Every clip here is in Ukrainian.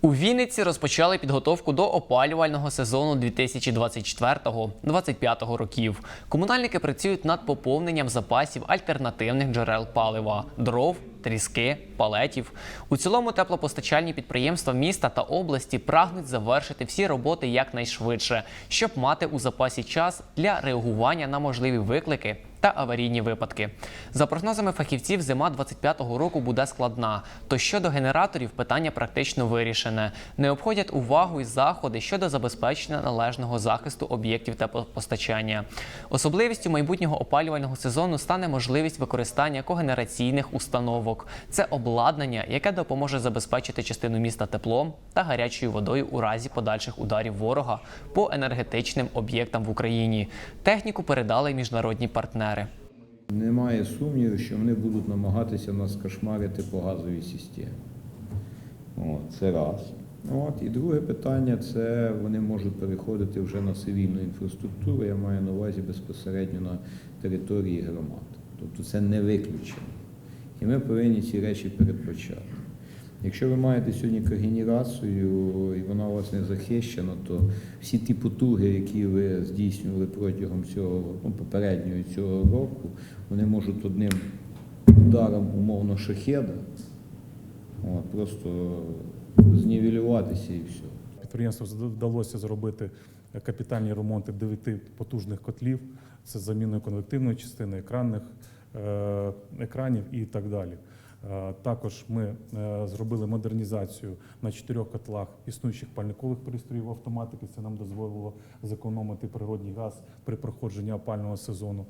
У Вінниці розпочали підготовку до опалювального сезону 2024-2025 років. Комунальники працюють над поповненням запасів альтернативних джерел палива дров, тріски, палетів. У цілому теплопостачальні підприємства міста та області прагнуть завершити всі роботи якнайшвидше, щоб мати у запасі час для реагування на можливі виклики та аварійні випадки. За прогнозами фахівців, зима 25-го року буде складна. То щодо генераторів питання практично вирішене. Не обходять увагу й заходи щодо забезпечення належного захисту об'єктів теплопостачання. Особливістю майбутнього опалювального сезону стане можливість використання когенераційних установок. Це обладнання, яке допоможе забезпечити частину міста теплом та гарячою водою у разі подальших ударів ворога по енергетичним об'єктам в Україні. Техніку передали міжнародні партнери. Немає сумніву, що вони будуть намагатися нас кошмарити по газовій системі. От, це раз. От, і друге питання це вони можуть переходити вже на цивільну інфраструктуру, я маю на увазі безпосередньо на території громад. Тобто це не виключено. І ми повинні ці речі передбачати. Якщо ви маєте сьогодні когенерацію і вона вас не захищена, то всі ті потуги, які ви здійснювали протягом цього ну, попереднього цього року, вони можуть одним ударом умовно шахеда от, просто знівелюватися і все. Підприємству вдалося зробити капітальні ремонти дев'яти потужних котлів. Це заміною конвективної частини, екранних е, екранів і так далі. Е, Також ми е, зробили модернізацію на чотирьох котлах існуючих пальникових пристроїв автоматики. Це нам дозволило зекономити природний газ при проходженні опального сезону.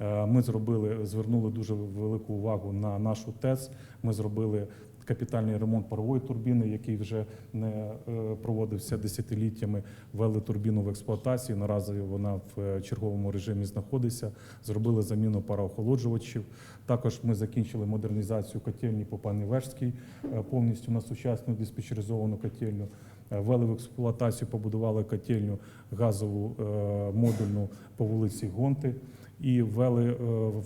Е, Ми зробили, звернули дуже велику увагу на нашу ТЕЦ. Ми зробили капітальний ремонт парової турбіни, який вже не е, проводився десятиліттями. Ввели турбіну в експлуатацію. Наразі вона в е, черговому режимі знаходиться. Зробили заміну пароохолоджувачів. Також ми закінчили модернізацію котельні по пані Вежській, е, повністю на сучасну диспетчеризовану котельню. Ввели в експлуатацію, побудували котельню газову модульну по вулиці Гонти і ввели е,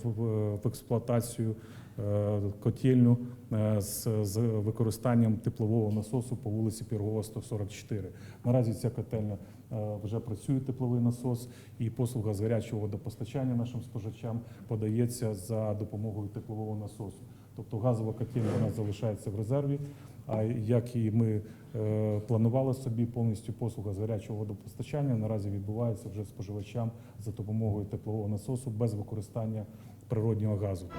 в- експлуатацію е, котельню е, з, використанням теплового насосу по вулиці Пірогова 144. Наразі ця котельня вже працює тепловий насос, і послуга з гарячого водопостачання нашим споживачам подається за допомогою теплового насосу. Тобто газова котельня вона залишається в резерві. А як і ми е, планували собі, повністю послуга з гарячого водопостачання наразі відбувається вже споживачам за допомогою теплового насосу без використання природнього газу.